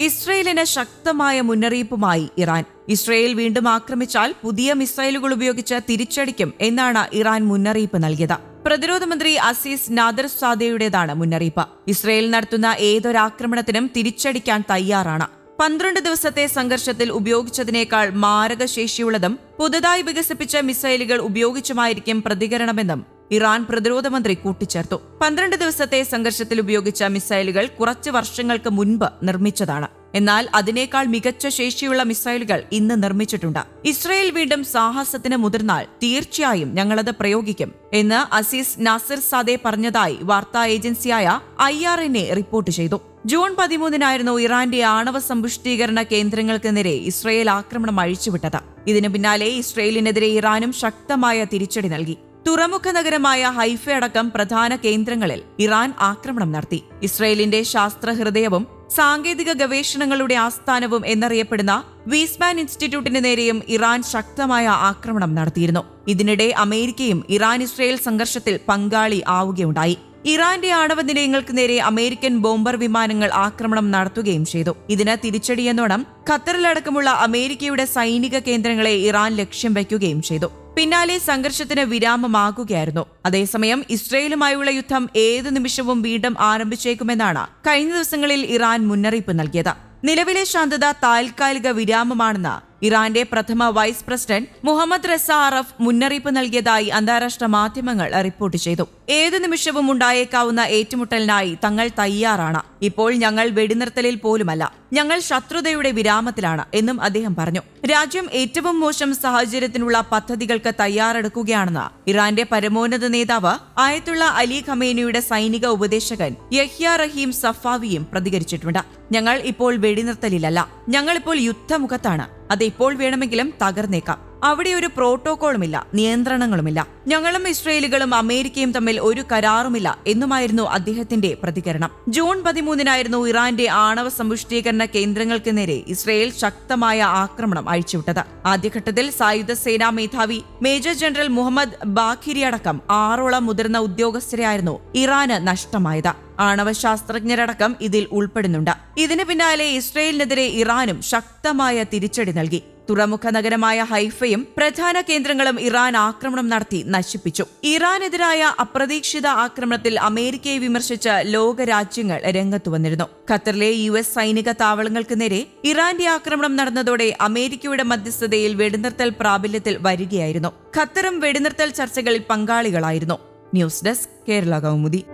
ഇസ്രയേലിന് ശക്തമായ മുന്നറിയിപ്പുമായി ഇറാൻ. ഇസ്രയേൽ വീണ്ടും ആക്രമിച്ചാൽ പുതിയ മിസൈലുകൾ ഉപയോഗിച്ച് തിരിച്ചടിക്കും എന്നാണ് ഇറാൻ മുന്നറിയിപ്പ് നൽകിയത്. പ്രതിരോധ മന്ത്രി അസീസ് നാദർ സാദയുടേതാണ് മുന്നറിയിപ്പ്. ഇസ്രയേൽ നടത്തുന്ന ഏതൊരാക്രമണത്തിനും തിരിച്ചടിക്കാൻ തയ്യാറാണ്. പന്ത്രണ്ട് ദിവസത്തെ സംഘർഷത്തിൽ ഉപയോഗിച്ചതിനേക്കാൾ മാരകശേഷിയുള്ളതും പുതുതായി വികസിപ്പിച്ച മിസൈലുകൾ ഉപയോഗിച്ചുമായിരിക്കും പ്രതികരണമെന്നും ഇറാൻ പ്രതിരോധ മന്ത്രി കൂട്ടിച്ചേർത്തു. പന്ത്രണ്ട് ദിവസത്തെ സംഘർഷത്തിൽ ഉപയോഗിച്ച മിസൈലുകൾ കുറച്ച് വർഷങ്ങൾക്ക് മുൻപ് നിർമ്മിച്ചതാണ്. എന്നാൽ അതിനേക്കാൾ മികച്ച ശേഷിയുള്ള മിസൈലുകൾ ഇന്ന് നിർമ്മിച്ചിട്ടുണ്ട്. ഇസ്രയേൽ വീണ്ടും സാഹസത്തിന് മുതിർന്നാൽ തീർച്ചയായും ഞങ്ങളത് പ്രയോഗിക്കും എന്ന് അസീസ് നാസിർ സാദെ പറഞ്ഞതായി വാർത്താ ഏജൻസിയായ I R N A report ചെയ്തു. ജൂൺ പതിമൂന്നിനായിരുന്നു ഇറാന്റെ ആണവ സമ്പുഷ്ടീകരണ കേന്ദ്രങ്ങൾക്ക് നേരെ ഇസ്രയേൽ ആക്രമണം അഴിച്ചുവിട്ടത്. ഇതിനു പിന്നാലെ ഇസ്രയേലിനെതിരെ ഇറാനും ശക്തമായ തിരിച്ചടി നൽകി. തുറമുഖ നഗരമായ ഹൈഫ അടക്കം പ്രധാന കേന്ദ്രങ്ങളിൽ ഇറാൻ ആക്രമണം നടത്തി. ഇസ്രയേലിന്റെ ശാസ്ത്രഹൃദയവും സാങ്കേതിക ഗവേഷണങ്ങളുടെ ആസ്ഥാനവും എന്നറിയപ്പെടുന്ന വീസ്മാൻ ഇൻസ്റ്റിറ്റ്യൂട്ടിന് നേരെയും ഇറാൻ ശക്തമായ ആക്രമണം നടത്തിയിരുന്നു. ഇതിനിടെ അമേരിക്കയും ഇറാൻ ഇസ്രയേൽ സംഘർഷത്തിൽ പങ്കാളി ആവുകയുണ്ടായി. ഇറാന്റെ ആണവ നിലയങ്ങൾക്ക് നേരെ അമേരിക്കൻ ബോംബർ വിമാനങ്ങൾ ആക്രമണം നടത്തുകയും ചെയ്തു. ഇതിന് തിരിച്ചടിയെന്നോണം ഖത്തറിലടക്കമുള്ള അമേരിക്കയുടെ സൈനിക കേന്ദ്രങ്ങളെ ഇറാൻ ലക്ഷ്യം വയ്ക്കുകയും ചെയ്തു. പിന്നാലെ സംഘർഷത്തിന് വിരാമമാകുകയായിരുന്നു. അതേസമയം ഇസ്രയേലുമായുള്ള യുദ്ധം ഏതു നിമിഷവും വീണ്ടും ആരംഭിച്ചേക്കുമെന്നാണ് കഴിഞ്ഞ ദിവസങ്ങളിൽ ഇറാൻ മുന്നറിയിപ്പ് നൽകിയത്. നിലവിലെ ശാന്തത താൽക്കാലിക വിരാമമാണെന്ന് ഇറാന്റെ പ്രഥമ vice president Mohammad Reza Aref മുന്നറിയിപ്പ് നൽകിയതായി അന്താരാഷ്ട്ര മാധ്യമങ്ങൾ റിപ്പോർട്ട് ചെയ്തു. ഏതു നിമിഷവും ഉണ്ടായേക്കാവുന്ന ഏറ്റുമുട്ടലിനായി തങ്ങൾ തയ്യാറാണ്. ഇപ്പോൾ ഞങ്ങൾ വെടിനിർത്തലിൽ പോലുമല്ല. ഞങ്ങൾ ശത്രുതയുടെ വിരാമത്തിലാണ് എന്നും അദ്ദേഹം പറഞ്ഞു. രാജ്യം ഏറ്റവും മോശം സാഹചര്യത്തിനുള്ള പദ്ധതികൾക്ക് തയ്യാറെടുക്കുകയാണെന്ന് ഇറാന്റെ പരമോന്നത നേതാവ് ആയത്തുള്ള അലി ഖമേനിയുടെ സൈനിക ഉപദേശകൻ യഹ്യ റഹീം സഫാവിയും പ്രതികരിച്ചിട്ടുണ്ട്. ഞങ്ങൾ ഇപ്പോൾ വെടിനിർത്തലിലല്ല. ഞങ്ങളിപ്പോൾ യുദ്ധമുഖത്താണ്. അത് വേണമെങ്കിലും തകർന്നേക്കാം. അവിടെ ഒരു പ്രോട്ടോകോളുമില്ല നിയന്ത്രണങ്ങളുമില്ല. ഞങ്ങളും ഇസ്രയേലുകളും അമേരിക്കയും തമ്മിൽ ഒരു കരാറുമില്ല എന്നുമായിരുന്നു അദ്ദേഹത്തിന്റെ പ്രതികരണം. ജൂൺ പതിമൂന്നിനായിരുന്നു ഇറാന്റെ ആണവ സമ്പുഷ്ടീകരണ കേന്ദ്രങ്ങൾക്ക് നേരെ ഇസ്രയേൽ ശക്തമായ ആക്രമണം അഴിച്ചുവിട്ടത്. ആദ്യഘട്ടത്തിൽ സായുധ സേനാ മേധാവി മേജർ ജനറൽ മുഹമ്മദ് ബാഖിരി അടക്കം ആറോളം മുതിർന്ന ഉദ്യോഗസ്ഥരെയായിരുന്നു ഇറാന് നഷ്ടമായത്. ആണവ ശാസ്ത്രജ്ഞരടക്കം ഇതിൽ ഉൾപ്പെടുന്നുണ്ട്. ഇതിന് പിന്നാലെ ഇസ്രയേലിനെതിരെ ഇറാനും ശക്തമായ തിരിച്ചടി നൽകി. തുറമുഖ നഗരമായ ഹൈഫയും പ്രധാന കേന്ദ്രങ്ങളും ഇറാൻ ആക്രമണം നടത്തി നശിപ്പിച്ചു. ഇറാനെതിരായ അപ്രതീക്ഷിത ആക്രമണത്തിൽ അമേരിക്കയെ വിമർശിച്ച് ലോകരാജ്യങ്ങൾ രംഗത്തു വന്നിരുന്നു. ഖത്തറിലെ യു എസ് സൈനിക താവളങ്ങൾക്ക് നേരെ ഇറാന്റെ ആക്രമണം നടന്നതോടെ അമേരിക്കയുടെ മധ്യസ്ഥതയിൽ വെടിനിർത്തൽ പ്രാബല്യത്തിൽ വരികയായിരുന്നു. ഖത്തറും വെടിനിർത്തൽ ചർച്ചകളിൽ പങ്കാളികളായിരുന്നു. News desk Kerala Kaumudi.